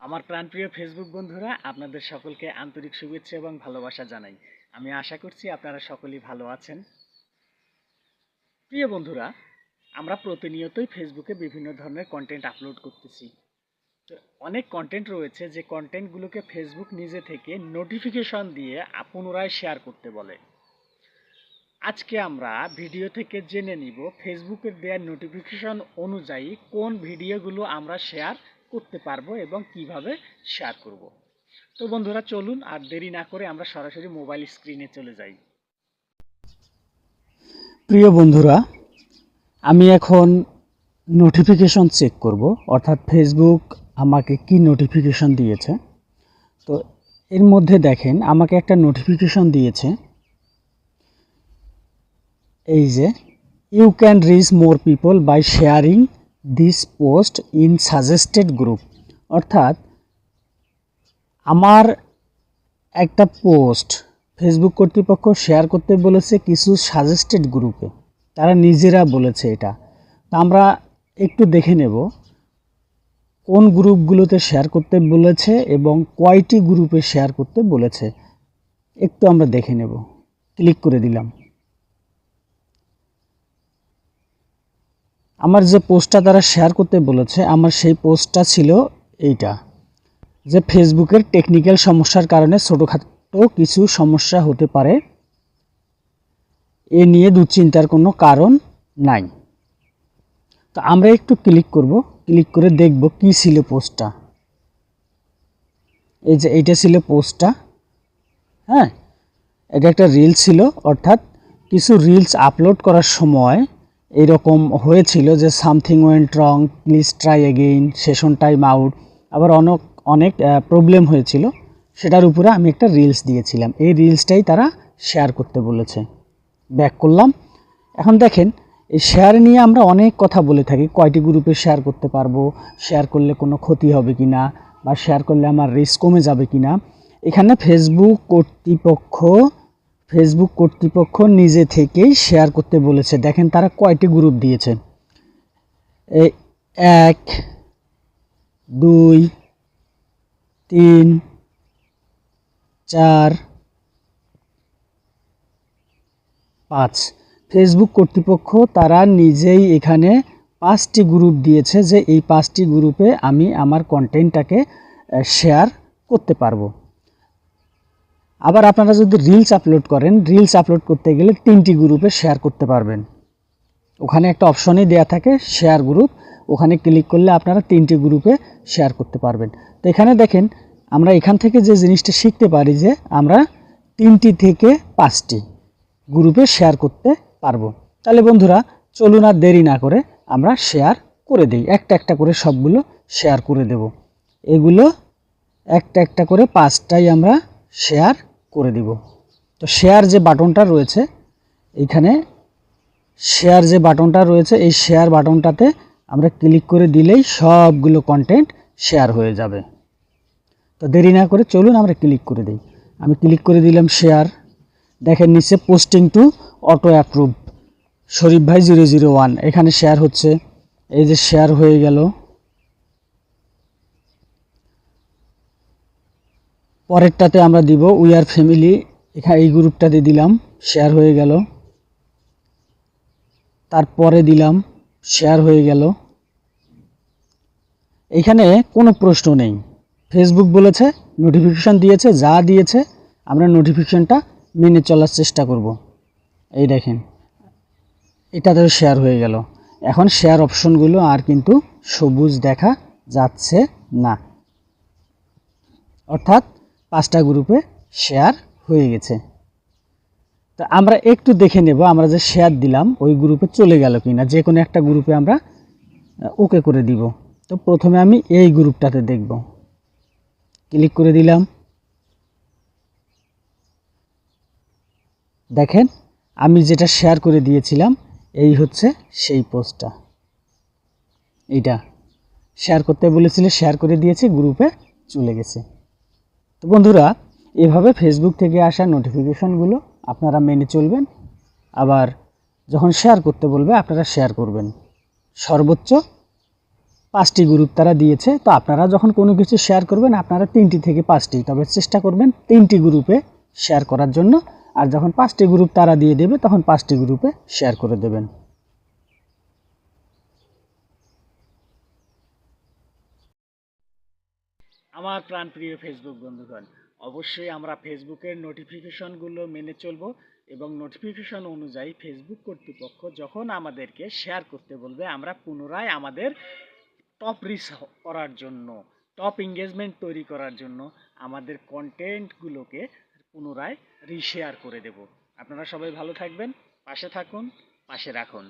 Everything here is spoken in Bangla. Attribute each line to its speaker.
Speaker 1: আমার প্রাণপ্রিয় ফেসবুক বন্ধুরা, আপনাদের সকলকে আন্তরিক শুভেচ্ছা এবং ভালোবাসা জানাই। আমি আশা করছি আপনারা সকলেই ভালো আছেন। প্রিয় বন্ধুরা, আমরা প্রতিনিয়তই ফেসবুকে বিভিন্ন ধরনের কন্টেন্ট আপলোড করতেছি। তো অনেক কন্টেন্ট রয়েছে যে কন্টেন্টগুলোকে ফেসবুক নিজে থেকে নোটিফিকেশন দিয়ে পুনরায় শেয়ার করতে বলে। আজকে আমরা ভিডিও থেকে জেনে নিব ফেসবুকের দেওয়ার নোটিফিকেশন অনুযায়ী কোন ভিডিওগুলো আমরা শেয়ার করতে পারব এবং কীভাবে শেয়ার করব। তো বন্ধুরা, চলুন আর দেরি না করে আমরা সরাসরি মোবাইল স্ক্রিনে চলে যাই। প্রিয় বন্ধুরা, আমি এখন নোটিফিকেশন চেক করব। অর্থাৎ ফেসবুক আমাকে কি নোটিফিকেশন দিয়েছে? তো এর মধ্যে দেখেন, আমাকে একটা নোটিফিকেশন দিয়েছে। এই যে you can reach more people by sharing this post in suggested group অর্থাৎ, আমার একটা পোস্ট ফেসবুক কর্তৃপক্ষ শেয়ার করতে বলেছে কিছু সাজেস্টেড গ্রুপে তারা নিজেরা বলেছে এটা। তা আমরা একটু দেখে নেব। কোন গ্রুপগুলোতে শেয়ার করতে বলেছে এবং কয়টি গ্রুপে শেয়ার করতে বলেছে। একটু আমরা দেখে নেব। ক্লিক করে দিলাম। আমার যে পোস্টটা তারা শেয়ার করতে বলেছে, আমার সেই পোস্টটা ছিল এইটা, যে ফেসবুকের টেকনিক্যাল সমস্যার কারণে ছোটোখাটো কিছু সমস্যা হতে পারে। এ নিয়ে দুশ্চিন্তার কোনো কারণ নাই। তো আমরা একটু ক্লিক করব ক্লিক করে দেখব কি ছিল পোস্টটা। এই যে এইটা ছিল পোস্টটা হ্যাঁ? এটা একটা রিল ছিল, অর্থাৎ কিছু রিলস আপলোড করার সময় এরকম হয়েছিল যে something went wrong, please try again, session time out. আবার অনেক অনেক প্রবলেম হয়েছিল, সেটার উপরে আমি একটা রিলস দিয়েছিলাম। এই রিলসটাই তারা শেয়ার করতে বলেছে। ব্যাক করলাম। এখন দেখেন, এই শেয়ার নিয়ে আমরা অনেক কথা বলে থাকি। কয়টি গ্রুপে শেয়ার করতে পারব, শেয়ার করলে কোনো ক্ষতি হবে কি না, বা শেয়ার করলে আমার রিস্ক কমে যাবে কি না। এখানে ফেসবুক কর্তৃপক্ষ ফেসবুক কর্তৃপক্ষ নিজে থেকেই শেয়ার করতে বলেছে। দেখেন তারা কয়টি গ্রুপ দিয়েছে? এক, দুই, তিন, চার, পাঁচ। ফেসবুক কর্তৃপক্ষ তারা নিজেই এখানে পাঁচটি গ্রুপ দিয়েছে যে এই পাঁচটি গ্রুপে আমি আমার কন্টেন্টটাকে শেয়ার করতে পারব। আবার আপনারা যদি রিলস আপলোড করেন রিলস আপলোড করতে গেলে তিনটি গ্রুপে শেয়ার করতে পারবেন। ওখানে একটা অপশনই দেয়া থাকে শেয়ার গ্রুপ ওখানে ক্লিক করলে আপনারা তিনটি গ্রুপে শেয়ার করতে পারবেন। তো এখানে দেখেন, আমরা এখান থেকে যে জিনিসটা শিখতে পারি যে আমরা তিনটি থেকে পাঁচটি গ্রুপে শেয়ার করতে পারব। তাহলে বন্ধুরা, চলুন আর দেরি না করে আমরা শেয়ার করে দিই। একটা একটা করে সবগুলো শেয়ার করে দেব। এগুলো একটা একটা করে পাঁচটাই আমরা শেয়ার করে দিব। তো শেয়ার যে বাটনটা রয়েছে এইখানে শেয়ার যে বাটনটা রয়েছে, এই শেয়ার বাটনটাতে আমরা ক্লিক করে দিলেই সবগুলো কন্টেন্ট শেয়ার হয়ে যাবে। তো দেরি না করে চলুন আমরা ক্লিক করে দিই। আমি ক্লিক করে দিলাম শেয়ার দেখেন নিচে posting to auto approve Sharif ভাই জিরো জিরো ওয়ান এখানে শেয়ার হচ্ছে। এই যে শেয়ার হয়ে গেল। পরেরটাতে আমরা দিব উই আর ফ্যামিলি এখানে এই গ্রুপটাতে দিলাম শেয়ার হয়ে গেল। তারপরে দিলাম শেয়ার হয়ে গেল। এখানে কোনো প্রশ্ন নেই। ফেসবুক বলেছে নোটিফিকেশান দিয়েছে, যা দিয়েছে, আমরা নোটিফিকেশানটা মেনে চলার চেষ্টা করব। এই দেখেন, এটাতেও শেয়ার হয়ে গেল। এখন শেয়ার অপশনগুলো আর কিন্তু সবুজ দেখা যাচ্ছে না। অর্থাৎ পাঁচটা গ্রুপে শেয়ার হয়ে গেছে। তো আমরা একটু দেখে নেব আমরা যে শেয়ার দিলাম, ওই গ্রুপে চলে গেল কি না যে কোনো একটা গ্রুপে আমরা ওকে করে দিব। তো প্রথমে আমি এই গ্রুপটাতে দেখব। ক্লিক করে দিলাম। দেখেন, আমি যেটা শেয়ার করে দিয়েছিলাম, এই হচ্ছে সেই পোস্টটা এইটা। শেয়ার করতে বলেছিল শেয়ার করে দিয়েছি গ্রুপে চলে গেছে। বন্ধুরা, এভাবে ফেসবুক থেকে আসা নোটিফিকেশনগুলো আপনারা মেনে চলবেন, আবার যখন শেয়ার করতে বলবে, আপনারা শেয়ার করবেন। সর্বোচ্চ পাঁচটি গ্রুপ তারা দিয়েছে, তো আপনারা যখন কোনো কিছু শেয়ার করবেন, আপনারা তিনটি থেকে পাঁচটি, তবে চেষ্টা করবেন তিনটি গ্রুপে শেয়ার করার জন্য, আর যখন পাঁচটি গ্রুপ তারা দিয়ে দেবে, তখন পাঁচটি গ্রুপে শেয়ার করে দেবেন। আমার প্রাণপ্রিয় ফেসবুক বন্ধুগণ, অবশ্যই আমরা ফেসবুকের নোটিফিকেশনগুলো মেনে চলবো এবং নোটিফিকেশন অনুযায়ী ফেসবুক কর্তৃপক্ষ যখন আমাদেরকে শেয়ার করতে বলবে, আমরা পুনরায় আমাদের টপ রিচ করার জন্য টপ এঙ্গেজমেন্ট তৈরি করার জন্য আমাদের কন্টেন্টগুলোকে পুনরায় রিশেয়ার করে দেব। আপনারা সবাই ভালো থাকবেন, পাশে থাকুন, পাশে রাখুন।